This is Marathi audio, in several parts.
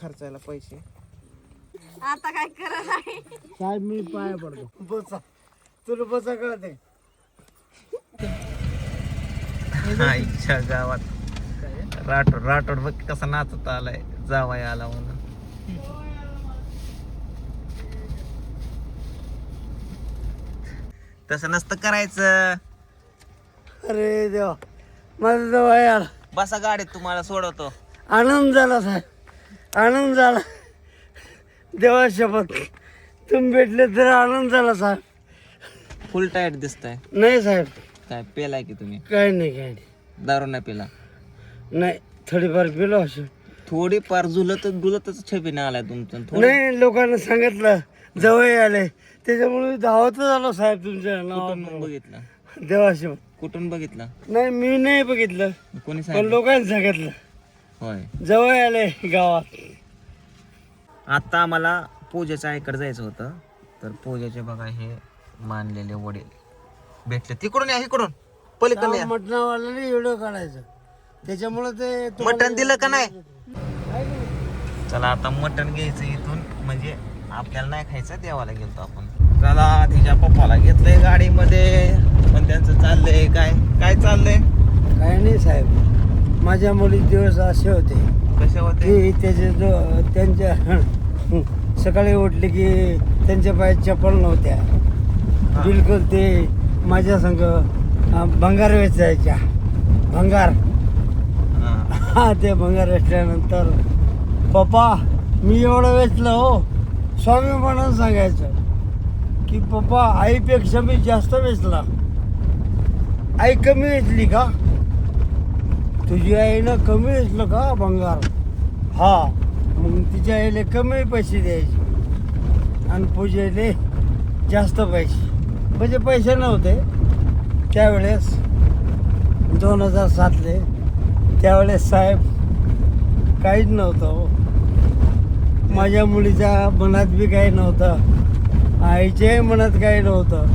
खर्चायला पैसे. आता काय करत आहे? साहेब मी पाया पडतो. बसा. तुला बसा कळते आईच्या गावात. राठोड राठोड बघ कसा नाचत आलाय. जावाय आला म्हणून. तसं नसतं करायचं. अरे देवा. माझं जवळ यार बसा गाडीत तुम्हाला सोडवतो. आनंद झाला साहेब. आनंद झाला. देवा शपथ. तुम्ही भेटले तर आनंद झाला साहेब. फुल टाईट दिसताय. नाही साहेब. काय पेलाय की तुम्ही? काही नाही काही नाही. दारू नाही पेला. नाही थोडीफार पिलो असं. थोडी पार झुलत डुलतच छबीने आलाय तुमचं नाही लोकांना सांगितलं जवळ आले. त्याच्यामुळे धावतच आलो साहेब तुमच्या कुठून नावात बघितलं? देवाशी कुठून बघितलं? नाही मी नाही बघितलं. कोणी पण लोकांनी सांगितलं. होय. जवळ आले गावात. आता आम्हाला पूजेच्या आईकडे जायचं होतं. तर पूजेचे बघा हे मानलेले वडील. भेटले. तिकडून या इकडून. पलीकडे या. मटणावाल्याने व्हिडिओ काढायचं. त्याच्यामुळे ते तुम्हाला- मटण दिलं का नाही? चला आता मटण घ्यायचं इथून. म्हणजे आपल्याला नाही खायचं देवाला गेलतो आपण. चला तिच्या पप्पाला घेतलंय गाडीमध्ये. पण त्यांचं चाललंय काय? काय चाललंय? काही नाही साहेब. माझ्या मुली दिवस असे होते. कशा होते? की त्याचे जो त्यांच्या सकाळी उठले की त्यांच्या पायात चप्पल नव्हत्या. बिलकुल ते माझ्या संग भंगार वेचायच्या. भंगार. हा. हा ते भंगार वेचल्यानंतर पप्पा मी एवढं वेचलं हो. स्वामी म्हणून सांगायचं की पप्पा आईपेक्षा मी जास्त वेचला. आई कमी वेचली का? तुझी आईनं कमी असलं का भंगार? हा मग तिच्या आईला कमी पैसे द्यायचे. आणि पूजेले जास्त पैसे. म्हणजे पैसे नव्हते. त्यावेळेस दोन हजार सातले त्यावेळेस साहेब काहीच नव्हतं हो. माझ्या मुलीच्या मनात बी काही नव्हतं. आईच्याही मनात काही नव्हतं.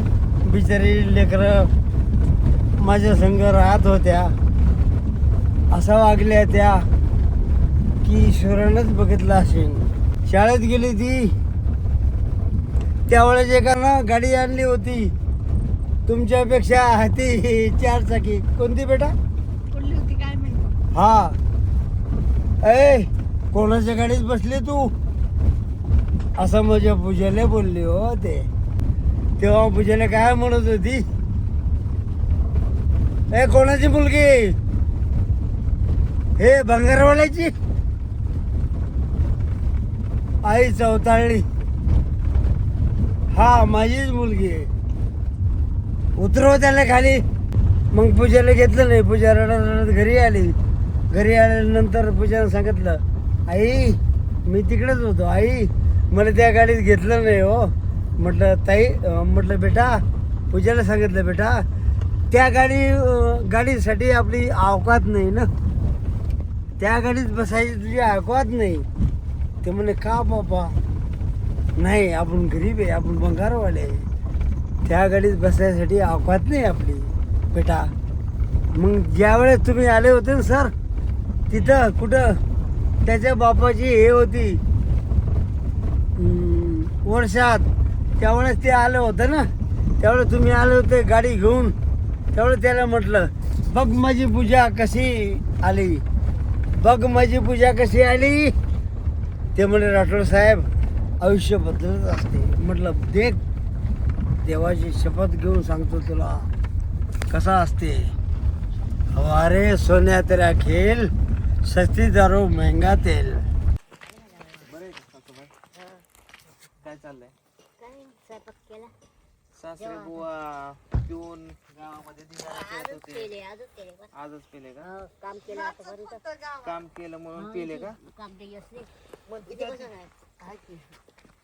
बिचारी लेकरं माझ्या संग राहत होत्या. असा वागल्या त्या की ईश्वरानंच बघितलं असेल. शाळेत गेली ती. त्यावेळेस एकानं गाडी आणली होती. तुमच्यापेक्षा ती चार चाकी. कोणती बेटा? कुठली होती काय माहिती? हा. ए कोणाच्या गाडीत बसली तू? असं माझ्या पूजाला बोलली हो ते. तेव्हा पूजाला काय म्हणत होती? ए कोणाची मुलगी? हे भंगारवाल्याची. आई चौताळली. हा माझीच मुलगी आहे. उतरव त्याला खाली. मग पूजेला घेतलं नाही. पूजा रडत रडत घरी आली. घरी आल्यानंतर पूजानं सांगितलं आई मी तिकडेच होतो. आई मला त्या गाडीत घेतलं नाही हो. म्हटलं ताई म्हटलं बेटा पूजाला सांगितलं बेटा त्या गाडी गाडीसाठी आपली अवकात नाही ना. त्या गाडीत बसायची तुझी ऐकवात नाही. ते म्हणे का बाबा? नाही आपण गरीब आहे आपण बंगारवाले आहे. त्या गाडीत बसायसाठी अवकात नाही आपली. बेटा मग ज्यावेळेस तुम्ही आले होते ना सर तिथं कुठं? त्याच्या बापाची हे होती वर्षात. त्यावेळेस ते आलं होतं ना त्यावेळेस तुम्ही आले होते गाडी घेऊन. त्यावेळेस त्याला म्हटलं बघ माझी पूजा कशी आली. बघ माझी पूजा कशी आली. ते म्हणे राठोड साहेब आयुष्य बदलत असते. म्हटलं देख देवाची शपथ घेऊन सांगतो तुला. कसा असते. हवारे सोन्या तेरा खेल सस्ती दारू महंगा तेल. काय चाललंय? काय स्वयंपाक केला. सासरे बुवा पिऊन गावामध्ये धिंगाणा करत होते. केले आजच केले बस. आजच पेले का? हो, काम केलं आतापर्यंत काम केलं म्हणून पेले का? काम ते असले किती बस काय की.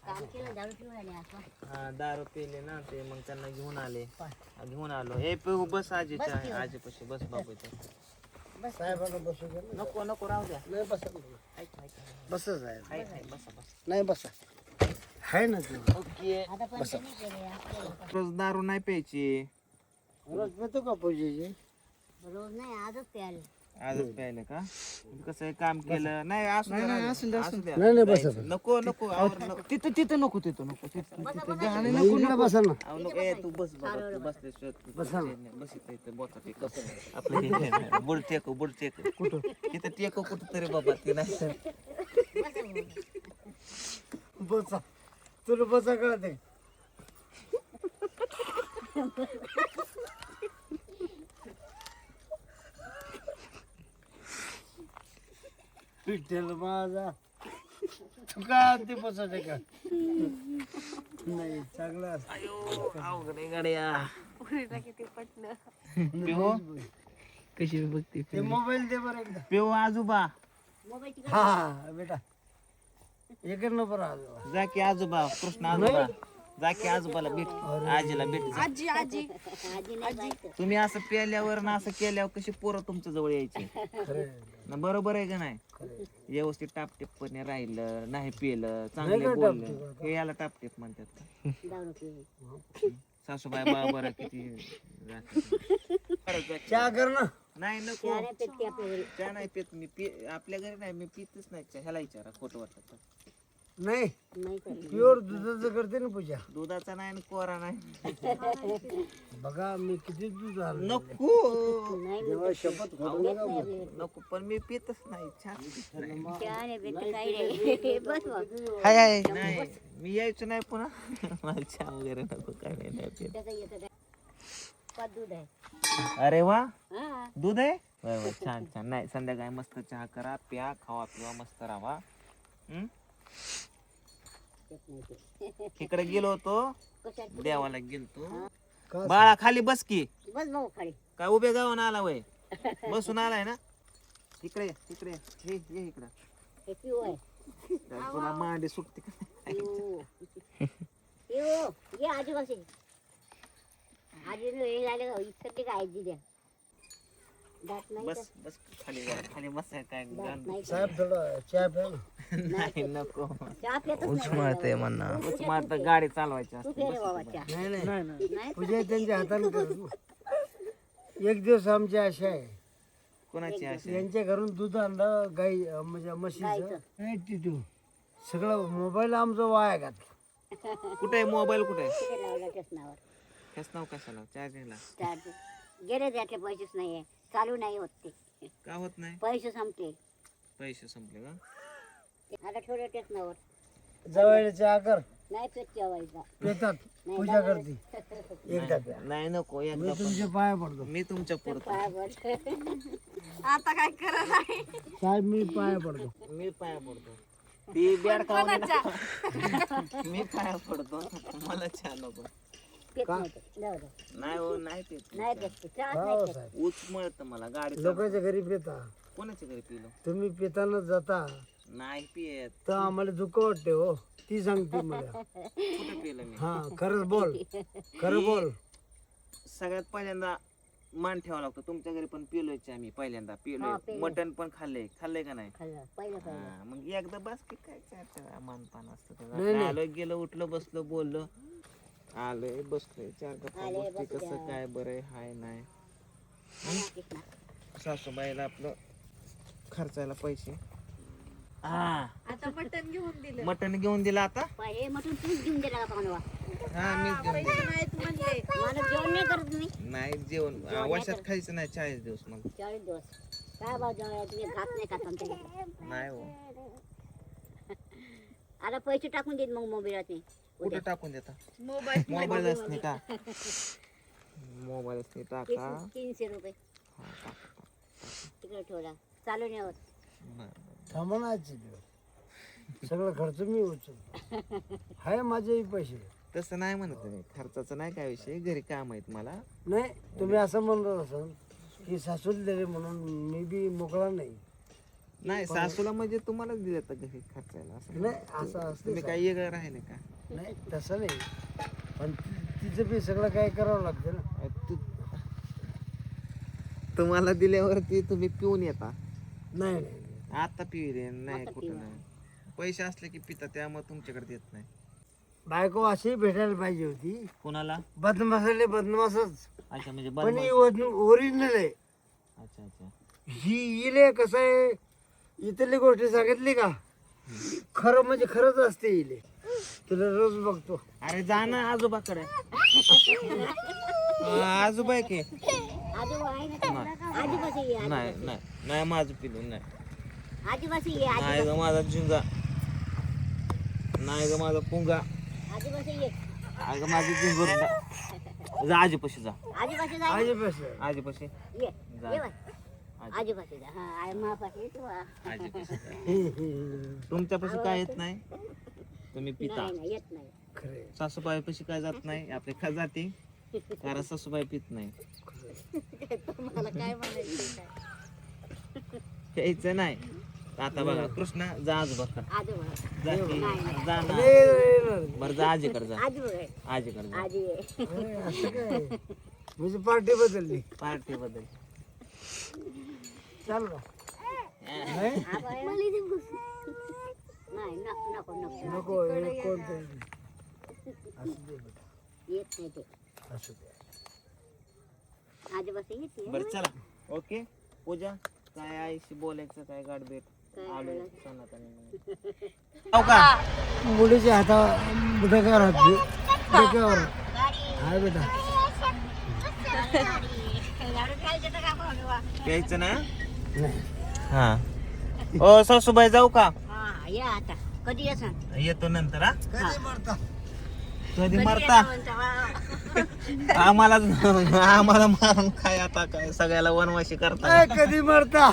काम केलं दारू पिऊन आले आता. हा दारू पेले ना ते मग त्यांना घेऊन आले. हा, घेऊन आलो. ए पिऊ बस आजीच्या आजीपाशी. बस बाबू इथं. साहेबांना बसू ना. नको नको राहू द्या. नाही बसा. ऐक ऐक बसा साहेब हाय हाय बसा बस. नाही बसा. आहे ना तू? ओके. आता पण ते नाही केले आपल्याला. रोज दारू नाही प्यायची. रोज पेतो का पूजेची रोज नाही आजच ते आले आजच प्यायलं का? कसं आहे, काम केलं. नाही असू द्या, नाही, राहू असू द्या, द्या, असू द्या. नाही, नाही, बसा, जायचं. नको नको आवर नको. तिथं तिथं नको तिथं नको तिथं तिथं. नाही, इकडे बसा ना. नको. ए, तू बस बाबा तू बसल्याशिवाय तू बसा ना. बस बस इथं इथं बोचा आपलं हे बुड टेको बुड टेको कुठं? तिथं टेको कुठं तरी बाबा ते नाही. बसा. तुला बसा कळत विठ्ठल माझा. तू काय ते बसायचं का? नाही चांगलं गाड्या. कशी बघते ते मोबाईल दे बरं एकदा. पिऊ आजोबा. मोबाईल हा बेटा. एक नंबर आजोबा जा की आजोबा कृष्ण आजोबा जा की आजोबाला भेट आजीला भेट जा. आजी जायचं. तुम्ही असं प्याल्यावर ना असं केल्यावर कशी पोरं तुमच्या जवळ यायची खरं ना बरोबर आहे का नाही व्यवस्थित टापटेपणे राहिलं नाही पिलं चांगले बोललं? हे याला टापटेप म्हणतात का? सासूबाई बाबा किती राहतात. चहा कर ना नाही नको चहा नाही पेत मी पि आपल्या घरी नाही मी पितच नाही चहा. ह्याला विचारा खोटं वाटत. नाही. प्युअर दुधाचं करते ना पूजा. दुधाचा नाही आणि कोरा नाही. बघा मी किती दूध आणलं नको. नाही मी तेव्हा शपथ नका पण मी पितच नाही. पित नाही. काही. बस. हाय हाय. नाही मी यायचो नाही पुन्हा. मला चहा वगैरे नको काय नाही, नाही पित. त्याचं येतं काय. पाच दूध आहे. अरे वा. हा. दूध आहे? वा वा छान छान. नाही संध्याकाळी मस्त चहा करा प्या खावा पिवा मस्त राहा. हम्म? पेत नाही ते. इकडे गेलो होतो. देवाला गेलतो. बाळा खाली बस की. बस भाऊ खाली. काय उभे गावून आला वय? बसून आलाय ना? इकडे ये, इकडे ये. ये ये इकडं. हे पिऊ आहे. तुला मांडी सुटते का? पिऊ. पिऊ. ये आजी कशी आजी हे झालं काय आजी द्या दात नाही बस बस खाली खाली बस काय नाही. साहेब थोडं चहा प्या ना. नाही नको. नाही म्हणा. उचमार तर गाडी चालवायची तू असते नाही नाही. पूजा त्यांच्या हाताने करत एक दिवस आमची आशा आहे. कोणाची अशी यांच्या घरून दूध आणलं गाई म्हणजे म्हशीचं. तिथून सगळं मोबाईल आमचा वाया घातला. कुठे मोबाईल कुठे नाव कशाला? चार्जिंगला. चार्ज. गेले त्यातले पैसेच नाहीये. चालू नाही होत ते. का होत नाही? पैसे संपले. पैसे संपले का? आता ठेवलं नाही पेतात पूजा करते. एकदा. प्या नाही नको मी एकदा पण. तुमच्या पाया पडतो. मी तुमच्या पडतो आता काय करत आहे? साहेब मी पाया पडतो. मी पाया पडतो. ती बॅड खाऊन मी पाया पडतो. मला चहा नको. पेत नव्हतं जाऊ दे. नाही हो नाही ते. चहाच हो नाही. साहेब. मळत मला गाडी लोकांच्या घरी पेता कोणाच्या घरी पिलो? तुम्ही पिताना जाता. नाही पियत. तर आम्हाला दुःख वाटते हो. ती सांगते मला. कुठे पिलं मी? हा खरंच बोल. खरं बोल. सगळ्यात पहिल्यांदा मान ठेवावा लागतो. तुमच्या घरी पण पिलोय चहा मी पहिल्यांदा हा, पिलोय. पिलोय. मटन पण खाल्लंय. खाल्लंय का नाही? खाल्लं. पहिलं पहिलं. हा, मग एकदा बस की काय चहा मानपान असतं त्याला. नाही, नाही. आलो गेलो उठलो बसलो बोललो. आलोय बसलोय. चार गप्पा आले, गोष्टी बसू कसं द्या. काय बरं आहे, हाय नाही. सासूबाईला आपलं खर्चायला पैसे. हा. आता मटण घेऊन दिलं. मटन घेऊन दिलं आता? हे तूच घेऊन दिला का पाहुणा हा मीच घेऊन दिलं. नाहीत म्हणले. मला जेवण नाही करत मी. नाही जेवण. आ, वर्षात खायचं नाही चाळीस दिवस मग. चाळीस दिवस. काय जेवण तुम्ही? खात नाही खात आमच्या. नाही हो. आता पैसे टाकून देईन मग मोबाईलात मी. कुठं टाकून देता? मोबाईल मोबाईलच नाही का मोबाईलच नाही टाका तीन- तीनशे रुपये. तिकडे ठेवला. चालू नाही होत. बरं, बरं. थांबा ना आजचे दिवस सगळं खर्च मी उचल हाय माझेही पैसे. तसं नाही म्हणत मी. खर्चाचं नाही काय विषय. घरी काम आहेत मला. नाही तुम्ही असं म्हणत असाल की सासूला दिले म्हणून मी बी मोकळा नाही. नाही सासूला म्हणजे तुम्हालाच दिलं तर घरी खर्चायला. असं नाही असं असते तुम्ही काही वेगळं राहिले का? नाही तसं नाही. पण तिचं बी सगळं काय करावं लागतं ना. तू तुम्हाला दिल्यावरती तुम्ही पिऊन येता. नाही नाही नाही. आता पिऊ रे नाही आता कुठं. नाही. पैसे असले की पिता त्यामुळे तुमच्याकडे देत नाही. बायको अशी भेटायला पाहिजे होती. कोणाला? बदमासाले बदमासच. अच्छा म्हणजे पण बदमाश. ही ओरिजिनल आहे. अच्छा अच्छा. ही इले कसं आहे? इथली गोष्टी सांगितली का? खरं म्हणजे खरंच असते इले. तुला रोज बघतो. अरे जा ना आजोबाकडे. आजोबा आहे की? आजोबा आहे ना? आजोबाचे ये नाही नाही नाही माझं पिलू नाही. ये नाही ग माझा झिंगा नाही ग माझा पुंगा. ये. अगं माझी झिंगूर जा आजीपाशी जा. आजीपाशी. ये. जा. ये बाय. आजोबाचे जा. हा आई मापाशी तू आ. आजीपाशी जा. तुमच्यापाशी काय येत नाही? तुम्ही पिता. नाही नाही येत नाही. खरे. सासूबाईपाशी काय जात नाही? आपले खा जाते? कारण सासूबाई पित नाही. तुम्हाला काय म्हणायचं? काय प्यायचं नाही. आता बघा कृष्णा जा आजोबा आजोबा जा की. जा ना. बरं जा आजीकडे जा. आजीकडे जा. आजी. असं काय? म्हणजे पार्टी बदलली. पार्टी बद्दल चाल का. नाही नको नको. नको कोणतं? असू दे बेटा येत नाही ते. असू दे. आजोबाचे येते बरं चला. ओके? पूजा काय आईशी बोलायचं काय गाडबेट हो का? मुलीच्या हाता डोक्यावर हात घे. डोक्यावर हाय बेटा. प्यायचं ना? हा. ओ सासूबाई जाऊ का? हा या आता. कधी येसान? येतो नंतर हा. कधी मरता? कधी मरता? आम्हाला आम्हाला मारून काय आता काय? सगळ्याला वनवाशी करता. कधी मरता?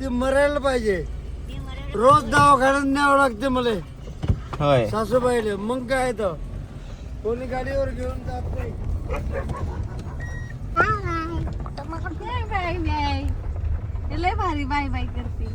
ती मरायला पाहिजे. रोज दवाखान्यात न्यावं लागते मला. होय. सासूबाईले मग काय तर कोणी गाडीवर घेऊन जात नाही. Bye bye. बाय लय भारी बाय बाय करते.